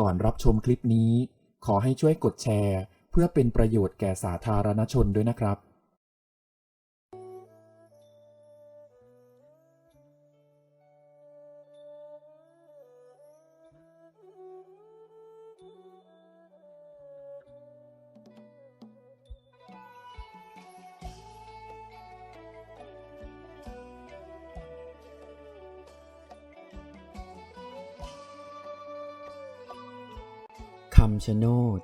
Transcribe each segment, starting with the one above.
ก่อนรับชมคลิปนี้ ขอให้ช่วยกดแชร์ เพื่อเป็นประโยชน์แก่สาธารณชนด้วยนะครับำชะโนด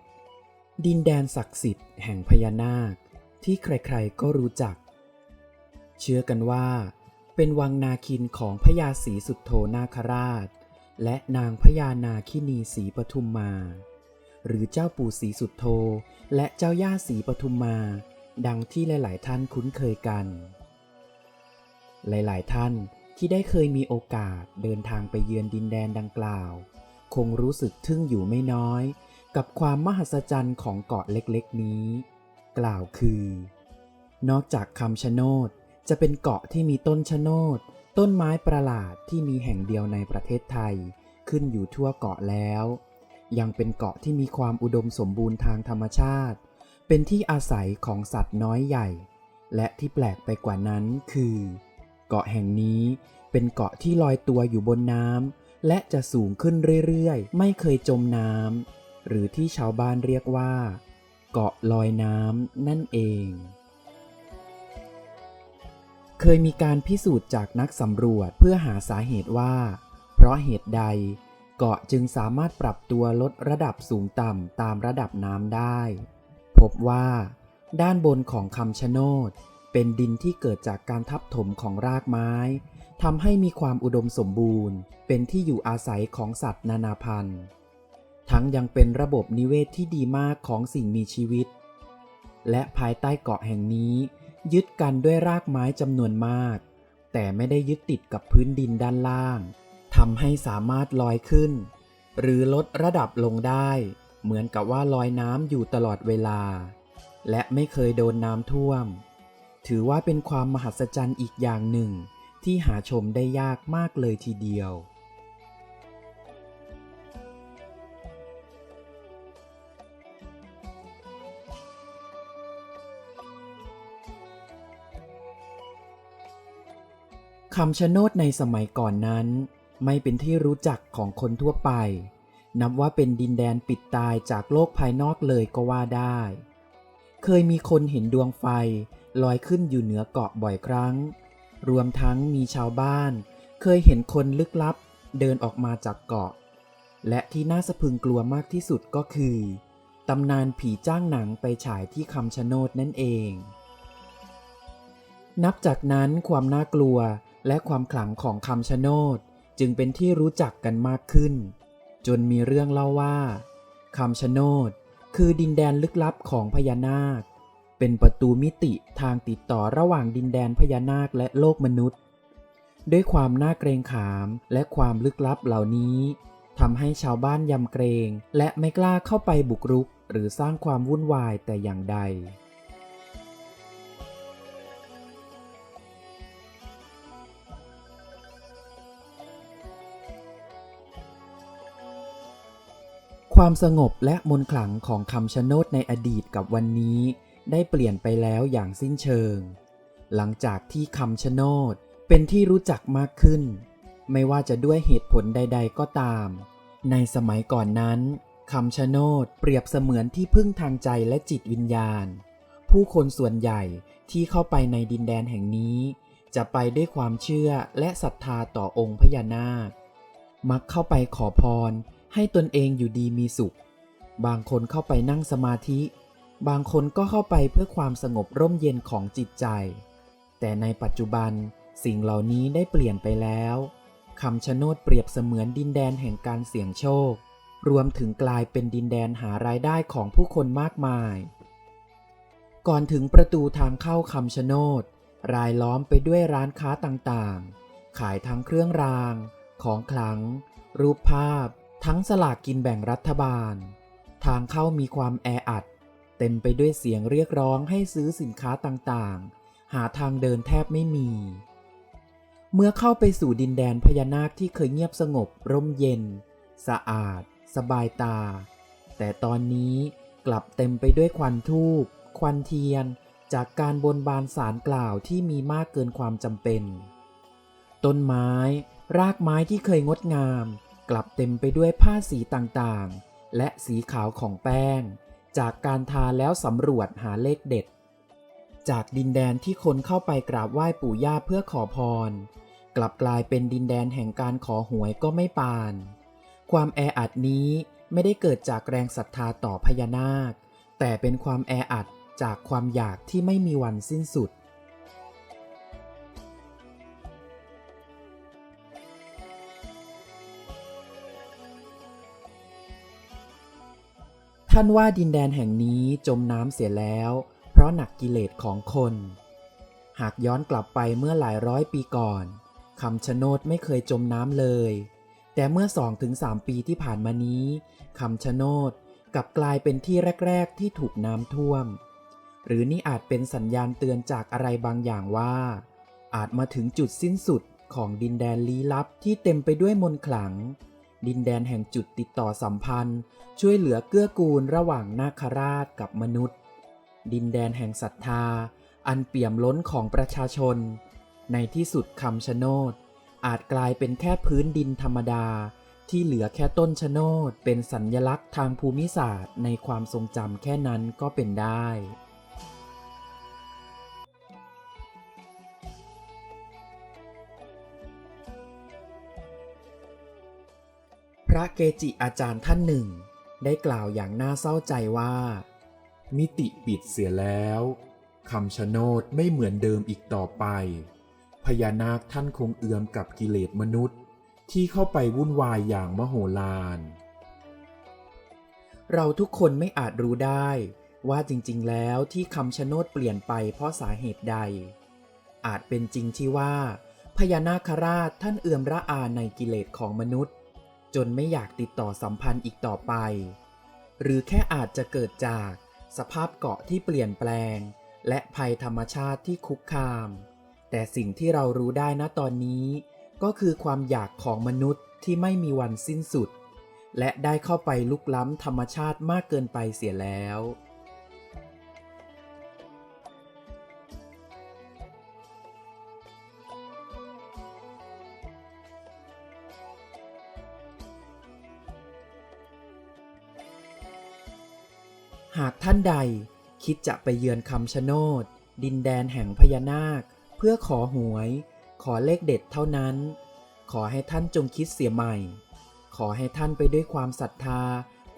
ดินแดนศักดิ์สิทธิ์แห่งพญานาคที่ใครๆก็รู้จัก เชื่อกันว่า เป็นวังนาคินของพญาศรีสุดโทนาคราช และนางพญานาคินีศรีปทุมมา หรือเจ้าปู่ศรีสุดโทและเจ้าย่าศรีปทุมมา ดังที่หลายๆท่านคุ้นเคยกัน หลายๆท่านที่ได้เคยมีโอกาสเดินทางไปเยือนดินแดนดังกล่าว คงรู้สึกทึ่งอยู่ไม่น้อย กับความมหัศจรรย์ของเกาะเล็กๆนี้ กล่าวคือ นอกจากคำชะโนดจะเป็นเกาะที่มีต้นชะโนด ต้นไม้ประหลาดที่มีแห่งเดียวในประเทศไทย ขึ้นอยู่ทั่วเกาะแล้ว ยังเป็นเกาะที่มีความอุดมสมบูรณ์ทางธรรมชาติ เป็นที่อาศัยของสัตว์น้อยใหญ่ และที่แปลกไปกว่านั้นคือ เกาะแห่งนี้เป็นเกาะที่ลอยตัวอยู่บนน้ำและจะสูงขึ้นเรื่อยๆ ไม่เคยจมน้ำ หรือที่ชาวบ้านเรียกว่า เกาะลอยน้ำนั่นเอง เคยมีการพิสูจน์จากนักสำรวจเพื่อหาสาเหตุว่า เพราะเหตุใดเกาะจึงสามารถปรับตัวลดระดับสูงต่ำตามระดับน้ำได้ พบว่า ด้านบนของคำชะโนดเป็นดินที่เกิดจากการทับถมของรากไม้ทำให้มีความอุดมสมบูรณ์ เป็นที่อยู่อาศัยของสัตว์นานาพันธุ์ ทั้งยังเป็นระบบนิเวศที่ดีมากของสิ่งมีชีวิต และภายใต้เกาะแห่งนี้ ยึดกันด้วยรากไม้จำนวนมาก แต่ไม่ได้ยึดติดกับพื้นดินด้านล่างทำให้สามารถลอยขึ้น หรือลดระดับลงได้ เหมือนกับว่าลอยน้ำอยู่ตลอดเวลา และไม่เคยโดนน้ำท่วม ถือว่าเป็นความมหัศจรรย์อีกอย่างหนึ่ง ที่หาชมได้ยากมากเลยทีเดียว คำชะโนดในสมัยก่อนนั้น ไม่เป็นที่รู้จักของคนทั่วไป นับว่าเป็นดินแดนปิดตายจากโลกภายนอกเลยก็ว่าได้ เคยมีคนเห็นดวงไฟลอยขึ้นอยู่เหนือเกาะบ่อยครั้ง รวมทั้งมีชาวบ้าน เคยเห็นคนลึกลับเดินออกมาจากเกาะ และที่น่าสะพึงกลัวมากที่สุดก็คือตำนานผีจ้างหนังไปฉายที่คำชะโนดนั่นเอง นับจากนั้นความน่ากลัว และความขลังของคำชะโนดจึงเป็นที่รู้จักกันมากขึ้น จนมีเรื่องเล่าว่าคำชะโนดคือดินแดนลึกลับของพญานาค เป็นประตูมิติทางติดต่อระหว่างดินแดนพญานาคและโลกมนุษย์ ด้วยความน่าเกรงขามและความลึกลับเหล่านี้ทำให้ชาวบ้านยำเกรง และไม่กล้าเข้าไปบุกรุก หรือสร้างความวุ่นวายแต่อย่างใด ความสงบและมนขลังของคำชะโนดในอดีตกับวันนี้ ได้เปลี่ยนไปแล้วอย่างสิ้นเชิง หลังจากที่คำชะโนดเป็นที่รู้จักมากขึ้น ไม่ว่าจะด้วยเหตุผลใด ๆ ก็ตาม ในสมัยก่อนนั้นคำชะโนดเปรียบเสมือนที่พึ่งทางใจและจิตวิญญาณ ผู้คนส่วนใหญ่ที่เข้าไปในดินแดนแห่งนี้ จะไปด้วยความเชื่อและศรัทธาต่อองค์พญานาค มักเข้าไปขอพร ให้ตนเองอยู่ดีมีสุข บางคนเข้าไปนั่งสมาธิ บางคนก็เข้าไปเพื่อความสงบร่มเย็นของจิตใจ แต่ในปัจจุบันสิ่งเหล่านี้ได้เปลี่ยนไปแล้วคำชะโนดเปรียบเสมือนดินแดนแห่งการเสี่ยงโชค รวมถึงกลายเป็นดินแดนหารายได้ของผู้คนมากมาย ก่อนถึงประตูทางเข้าคำชะโนดรายล้อมไปด้วยร้านค้าต่างๆ ขายทั้งเครื่องราง ของขลัง รูปภาพ ทั้งสลากกินแบ่งรัฐบาล ทางเข้ามีความแออัด เต็มไปด้วยเสียงเรียกร้องให้ซื้อสินค้าต่างๆ หาทางเดินแทบไม่มี เมื่อเข้าไปสู่ดินแดนพญานาคที่เคยเงียบสงบ ร่มเย็น สะอาด สบายตา แต่ตอนนี้กลับเต็มไปด้วยควันทูบควันเทียน จากการบนบานสารกล่าวที่มีมากเกินความจำเป็น ต้นไม้ รากไม้ที่เคยงดงาม กลับเต็มไปด้วยผ้าสีต่างๆ และสีขาวของแป้ง จากการทาแล้วสำรวจหาเลขเด็ด จากดินแดนที่คนเข้าไปกราบไหว้ปู่ย่าเพื่อขอพร กลับกลายเป็นดินแดนแห่งการขอหวยก็ไม่ปาน ความแออัดนี้ไม่ได้เกิดจากแรงศรัทธาต่อพญานาค แต่เป็นความแออัดจากความอยากที่ไม่มีวันสิ้นสุด ท่านว่าดินแดนแห่งนี้จมน้ำเสียแล้ว เพราะหนักกิเลสของคน หากย้อนกลับไปเมื่อหลายร้อยปีก่อนคำชะโนดไม่เคยจมน้ำเลย แต่เมื่อ2-3ปีที่ผ่านมานี้คำชะโนดกลับกลายเป็นที่แรก ๆ ที่ถูกน้ำท่วม หรือนี่อาจเป็นสัญญาณเตือนจากอะไรบางอย่างว่า อาจมาถึงจุดสิ้นสุดของดินแดนลี้ลับที่เต็มไปด้วยมนต์ขลัง ดินแดนแห่งจุดติดต่อสัมพันธ์ ช่วยเหลือเกื้อกูลระหว่างนาคราชกับมนุษย์ ดินแดนแห่งศรัทธา อันเปี่ยมล้นของประชาชน ในที่สุดคำชะโนด อาจกลายเป็นแค่พื้นดินธรรมดา ที่เหลือแค่ต้นชะโนด เป็นสัญญลักษณ์ทางภูมิศาสตร์ในความทรงจำแค่นั้นก็เป็นได้ ระเกจิอาจารย์ท่านหนึ่ง ได้กล่าวอย่างน่าเศร้าใจว่า มิติปิดเสียแล้วคำชะโนดไม่เหมือนเดิมอีกต่อไป พญานาคท่านคงเอือมกับกิเลสมนุษย์ ที่เข้าไปวุ่นวายอย่างมโหฬารเราทุกคนไม่อาจรู้ได้ว่าจริงๆ แล้วที่คำชะโนดเปลี่ยนไปเพราะสาเหตุใด อาจเป็นจริงที่ว่า พญานาคราชท่านเอื่อมระอาในกิเลสของมนุษย์ จนไม่อยากติดต่อสัมพันธ์อีกต่อไป หรือแค่อาจจะเกิดจากสภาพเกาะที่เปลี่ยนแปลง และภัยธรรมชาติที่คุกคาม แต่สิ่งที่เรารู้ได้นะตอนนี้ ก็คือความอยากของมนุษย์ที่ไม่มีวันสิ้นสุด และได้เข้าไปลุกล้ำธรรมชาติมากเกินไปเสียแล้ว ใด คิดจะไปเยือนคำชะโนด ดินแดนแห่งพญานาค เพื่อขอหวย ขอเลขเด็ดเท่านั้น ขอให้ท่านจงคิดเสียใหม่ ขอให้ท่านไปด้วยความศรัทธา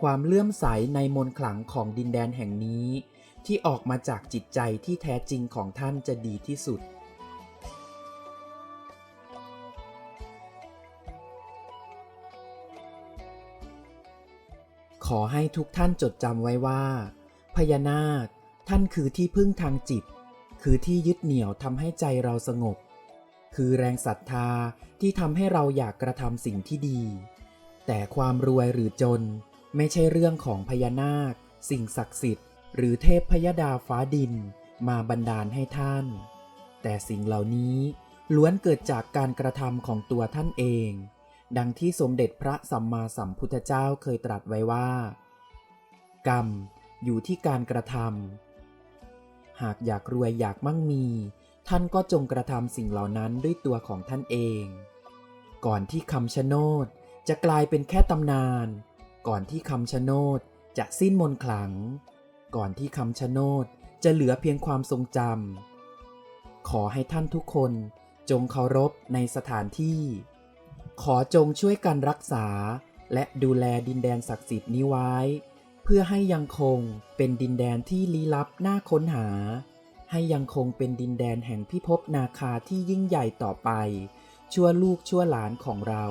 ความเลื่อมใสในมนต์ขลังของดินแดนแห่งนี้ ที่ออกมาจากจิตใจที่แท้จริงของท่านจะดีที่สุดขอให้ทุกท่านจดจำไว้ว่า พญานาค ท่านคือที่พึ่งทางจิต คือที่ยึดเหนี่ยวทำให้ใจเราสงบ คือแรงศรัทธาที่ทำให้เราอยากกระทำสิ่งที่ดี แต่ความรวยหรือจนไม่ใช่เรื่องของพญานาค สิ่งศักดิ์สิทธิ์ หรือเทพพยดาฟ้าดินมาบันดาลให้ท่าน แต่สิ่งเหล่านี้ล้วนเกิดจากการกระทำของตัวท่านเอง ดังที่สมเด็จพระสัมมาสัมพุทธเจ้าเคยตรัสไว้ว่า กรรม อยู่ที่การกระทำหากอยากรวยอยากมั่งมี ท่านก็จงกระทำสิ่งเหล่านั้นด้วยตัวของท่านเอง ก่อนที่คำชะโนดจะกลายเป็นแค่ตำนาน ก่อนที่คำชะโนดจะสิ้นมนต์ขลัง ก่อนที่คำชะโนดจะเหลือเพียงความทรงจำขอให้ท่านทุกคนจงเคารพในสถานที่ ขอจงช่วยกันรักษาและดูแลดินแดนศักดิ์สิทธิ์นี้ไว้ พื่อให้ยังคงเป็นดินแดนที่ลี้ลับน่าค้นหา ให้ยังคงเป็นดินแดนแห่งพิภพนาคาที่ยิ่งใหญ่ต่อไป ชั่วลูกชั่วหลานของเรา